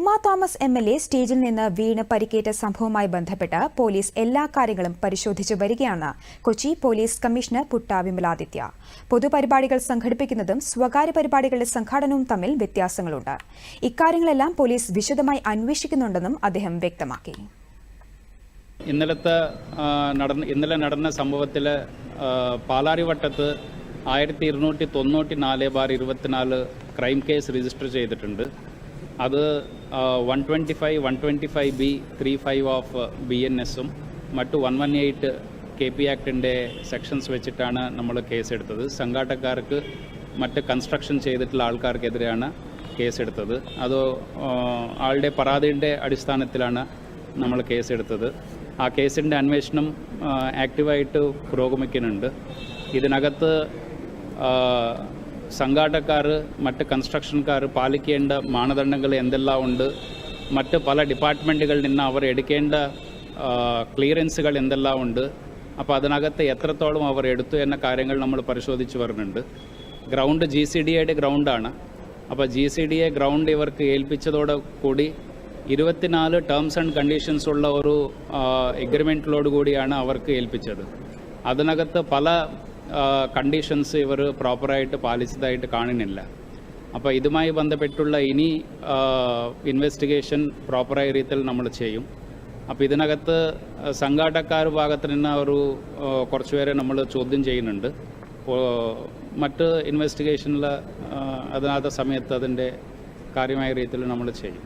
ടോമ Thomas M L A സ്റ്റേജിൽ നിന്ന് വീണ് പരിക്കേറ്റ സംഭവവുമായി ബന്ധപ്പെട്ട് പോലീസ് എല്ലാ കാര്യങ്ങളും പരിശോധിച്ചു വരികയാണ്. Kochi police commissioner Putta Vimaladitya. പൊതുപരിപാടികൾ സംഘടിപ്പിക്കുന്നതും സ്വകാര്യ പരിപാടികളുടെ സംഘാടനവും തമ്മിൽ വ്യത്യാസങ്ങളുണ്ട്. ഇക്കാര്യങ്ങളെല്ലാം പോലീസ് വിശദമായി അന്വേഷിക്കുന്നുണ്ടെന്നും അദ്ദേഹം വ്യക്തമാക്കി. ഇന്നലത്തെ ഇന്നലെ നടന്ന സംഭവത്തിൽ പാലാരിവട്ടത്ത് ആയിരത്തി ഇരുന്നൂറ്റി തൊണ്ണൂറ്റി നാല് ബാർ ഇരുപത്തിനാല് ക്രൈം കേസ് രജിസ്റ്റർ ചെയ്തിട്ടുണ്ട്. അത് one twenty five one twenty five B three five of B N എസും മറ്റ് one one eight K P ആക്ടിന്റെ sections വെച്ചിട്ടാണ് നമ്മൾ കേസ് എടുത്തത് സംഘാടകർക്ക് മറ്റ് കൺസ്ട്രക്ഷൻ ചെയ്തിട്ടുള്ള ആൾക്കാർക്കെതിരെയാണ് കേസെടുത്തത്. അത് ആളുടെ പരാതിയുടെ അടിസ്ഥാനത്തിലാണ് നമ്മൾ കേസെടുത്തത്. ആ കേസിന്റെ അന്വേഷണം ആക്റ്റീവായിട്ട് പുരോഗമിക്കുന്നുണ്ട്. ഇതിനകത്ത് സംഘാടകർ മറ്റ് കൺസ്ട്രക്ഷൻകാർ പാലിക്കേണ്ട മാനദണ്ഡങ്ങൾ എന്തെല്ലാം ഉണ്ട്? മറ്റ് പല ഡിപ്പാർട്ട്മെന്റുകളിൽ നിന്ന് അവർ എടുക്കേണ്ട ക്ലിയറൻസുകൾ എന്തെല്ലാം ഉണ്ട്? അപ്പോൾ അതിനകത്ത് എത്രത്തോളം അവർ എടുത്തു എന്ന കാര്യങ്ങൾ നമ്മൾ പരിശോധിച്ച് വരുന്നുണ്ട്. ഗ്രൗണ്ട് ജി സി ഡി എയുടെ ഗ്രൗണ്ടാണ്. അപ്പോൾ G C D A ground ഇവർക്ക് ഏൽപ്പിച്ചതോടെ കൂടി ഇരുപത്തിനാല് ടേംസ് ആൻഡ് കണ്ടീഷൻസ് ഉള്ള ഒരു എഗ്രിമെന്റിലോട് കൂടിയാണ് അവർക്ക് ഏൽപ്പിച്ചത്. അതിനകത്ത് പല കണ്ടീഷൻസ് ഇവർ പ്രോപ്പറായിട്ട് പാലിച്ചതായിട്ട് കാണുന്നില്ല അപ്പോൾ ഇതുമായി ബന്ധപ്പെട്ടുള്ള ഇനി ഇൻവെസ്റ്റിഗേഷൻ പ്രോപ്പറായ രീതിയിൽ നമ്മൾ ചെയ്യും. അപ്പോൾ ഇതിനകത്ത് സംഘാടക്കാർ ഭാഗത്ത് നിന്ന് ഒരു കുറച്ച് പേരെ നമ്മൾ ചോദ്യം ചെയ്യുന്നുണ്ട്. മറ്റ് ഇൻവെസ്റ്റിഗേഷനിൽ അതിനകത്ത് സമയത്ത് അതിന്റെ കാര്യമായ രീതിയിൽ നമ്മൾ ചെയ്യും.